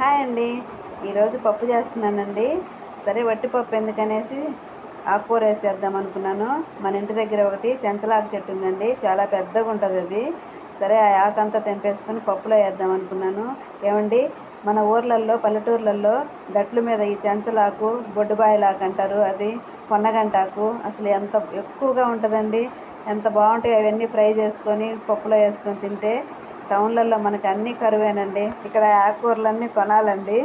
Hi అండి. ఈరోజు పప్పు చేస్తున్నానండి. సరే వట్టిపప్పు ఎందుకనేసి ఆకుకూర వేసి చేద్దాం అనుకున్నాను. మన ఇంటి దగ్గర ఒకటి చెంచలాకు చెట్టు ఉందండి. చాలా పెద్దగా ఉంటుంది అది. సరే ఆ ఆకంతా తెంపేసుకొని పప్పులో వేద్దాం అనుకున్నాను. ఏమండి మన ఊర్లల్లో పల్లెటూర్లలో గట్ల మీద ఈ చెంచలాకు బొడ్డుబాయిలాకు అంటారు. అది కొన్నగంటాకు అసలు ఎంత ఎక్కువగా ఉంటుందండి. ఎంత బాగుంటాయి అవన్నీ ఫ్రై చేసుకొని పప్పులో వేసుకొని తింటే టౌన్లలో మనకి అన్నీ కరువేనండి. ఇక్కడ ఆకుకూరలన్నీ కొనాలండి.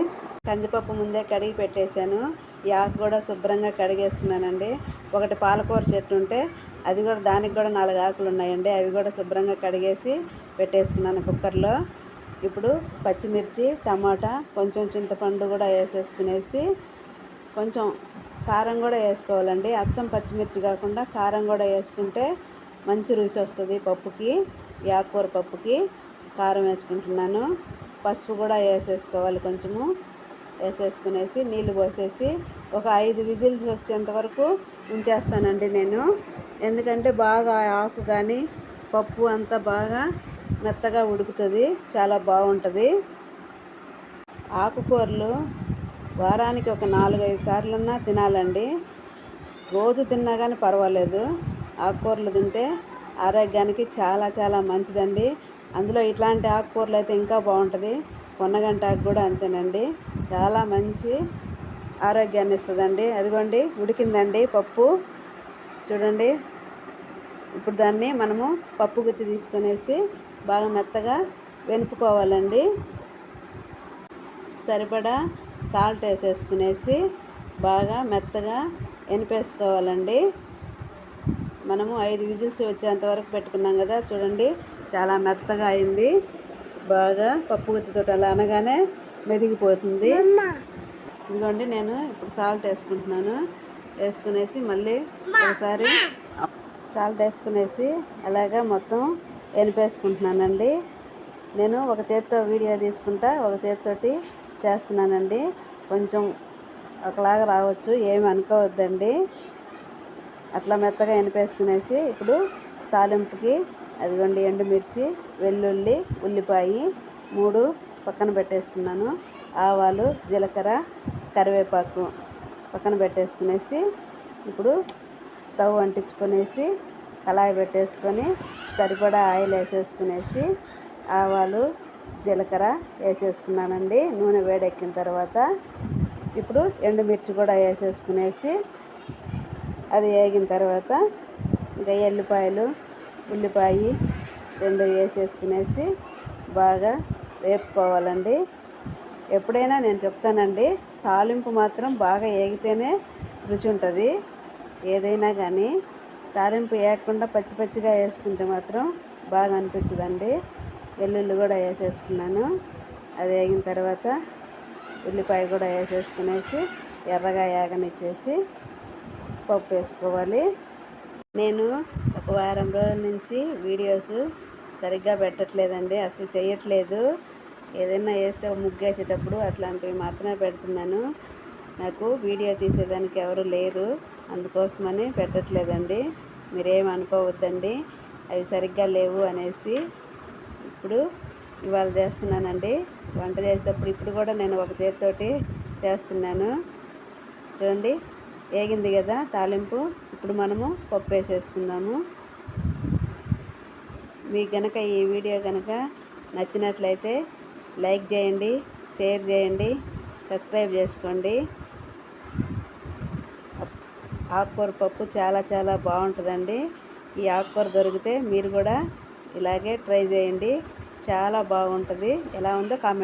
కందిపప్పు ముందే కడిగి పెట్టేశాను. ఈ ఆకు కూడా శుభ్రంగా కడిగేసుకున్నానండి. ఒకటి పాలకూర చెట్టు ఉంటే అది కూడా దానికి కూడా నాలుగు ఆకులు ఉన్నాయండి. అవి కూడా శుభ్రంగా కడిగేసి పెట్టేసుకున్నాను కుక్కర్లో. ఇప్పుడు పచ్చిమిర్చి టమాటా కొంచెం చింతపండు కూడా వేసేసుకునేసి కొంచెం కారం కూడా వేసుకోవాలండి. అచ్చం పచ్చిమిర్చి కాకుండా కారం కూడా వేసుకుంటే మంచి రుచి వస్తుంది పప్పుకి ఈ ఆకుకూర పప్పుకి. కారం వేసుకుంటున్నాను. పసుపు కూడా వేసేసుకోవాలి కొంచెము. వేసేసుకునేసి నీళ్ళు పోసేసి ఒక ఐదు విజిల్స్ వచ్చేంత వరకు ఉంచేస్తానండి నేను. ఎందుకంటే బాగా ఆకు కానీ పప్పు అంతా బాగా మెత్తగా ఉడుకుతుంది. చాలా బాగుంటుంది. ఆకుకూరలు వారానికి ఒక నాలుగైదు సార్లన్నా తినాలండి. రోజు తిన్నా కానీ పర్వాలేదు. ఆకుకూరలు తింటే ఆరోగ్యానికి చాలా చాలా మంచిదండి. అందులో ఇట్లాంటి ఆకుకూరలు అయితే ఇంకా బాగుంటుంది. పొన్నగంట ఆకు కూడా అంతేనండి. చాలా మంచి ఆరోగ్యాన్ని ఇస్తుందండి. అదిగోండి ఉడికిందండి పప్పు. చూడండి ఇప్పుడు దాన్ని మనము పప్పు గుత్తి తీసుకునేసి బాగా మెత్తగా వెనుపుకోవాలండి. సరిపడా సాల్ట్ వేసేసుకునేసి బాగా మెత్తగా ఎనిపేసుకోవాలండి. మనము ఐదు విజిల్స్ వచ్చేంత వరకు పెట్టుకున్నాం కదా చూడండి. చాలా మెత్తగా అయింది. బాగా పప్పు గుత్తితో అలా అనగానే మెదిగిపోతుంది. ఇదిగోండి నేను ఇప్పుడు సాల్ట్ వేసుకుంటున్నాను. వేసుకునేసి మళ్ళీ ఒకసారి సాల్ట్ వేసుకునేసి అలాగా మొత్తం ఎనిపేసుకుంటున్నానండి. నేను ఒక చేత్తో వీడియో తీసుకుంటా ఒక చేతితోటి చేస్తున్నానండి. కొంచెం ఒకలాగా రావచ్చు ఏమి అనుకోవద్దండి. అట్లా మెత్తగా ఎనిపేసుకునేసి ఇప్పుడు తాలింపుకి అదిగోండి ఎండుమిర్చి వెల్లుల్లి ఉల్లిపాయ మూడు పక్కన పెట్టేసుకున్నాను. ఆవాలు జీలకర్ర కరివేపాకు పక్కన పెట్టేసుకునేసి ఇప్పుడు స్టవ్ అంటించుకునేసి కళాయి పెట్టేసుకొని సరిపడా ఆయిల్ వేసేసుకునేసి ఆవాలు జీలకర్ర వేసేసుకున్నానండి. నూనె వేడెక్కిన తర్వాత ఇప్పుడు ఎండుమిర్చి కూడా వేసేసుకునేసి అది వేగిన తర్వాత ఇంకా ఎల్లిపాయలు ఉల్లిపాయ రెండు వేసేసుకునేసి బాగా వేపుకోవాలండి. ఎప్పుడైనా నేను చెప్తానండి తాలింపు మాత్రం బాగా ఏగితేనే రుచి ఉంటుంది ఏదైనా కానీ తాలింపు వేయకుండా పచ్చి పచ్చిగా వేసుకుంటే మాత్రం బాగా అనిపించదండి. వెల్లుల్లి కూడా వేసేసుకున్నాను. అది వేగిన తర్వాత ఉల్లిపాయ కూడా వేసేసుకునేసి ఎర్రగా వేగనిచ్చేసి పప్పు వేసుకోవాలి. నేను ఒక వారం రోజుల నుంచి వీడియోస్ సరిగ్గా పెట్టట్లేదండి అసలు చేయట్లేదు ఏదైనా వేస్తే ముగ్గేసేటప్పుడు అట్లాంటివి మాత్రమే పెడుతున్నాను. నాకు వీడియో తీసేదానికి ఎవరు లేరు అందుకోసమని పెట్టట్లేదండి. మీరేం అనుకోవద్దండి అవి సరిగ్గా లేవు అనేసి ఇప్పుడు ఇవాళ చేస్తున్నానండి. వంట చేసేటప్పుడు ఇప్పుడు కూడా నేను ఒక చేతితోటి చేస్తున్నాను. చూడండి. వేగింది కదా తాలింపు. ఇప్పుడు మనము పప్పు వేసేసుకుందాము. మీకు కనుక ఈ వీడియో కనుక నచ్చినట్లయితే లైక్ చేయండి షేర్ చేయండి సబ్స్క్రైబ్ చేసుకోండి. ఆకుకూర పప్పు చాలా చాలా బాగుంటుందండి. ఈ ఆకుకూర దొరికితే మీరు కూడా ఇలాగే ట్రై చేయండి. చాలా బాగుంటుంది. ఎలా ఉందో కామెంట్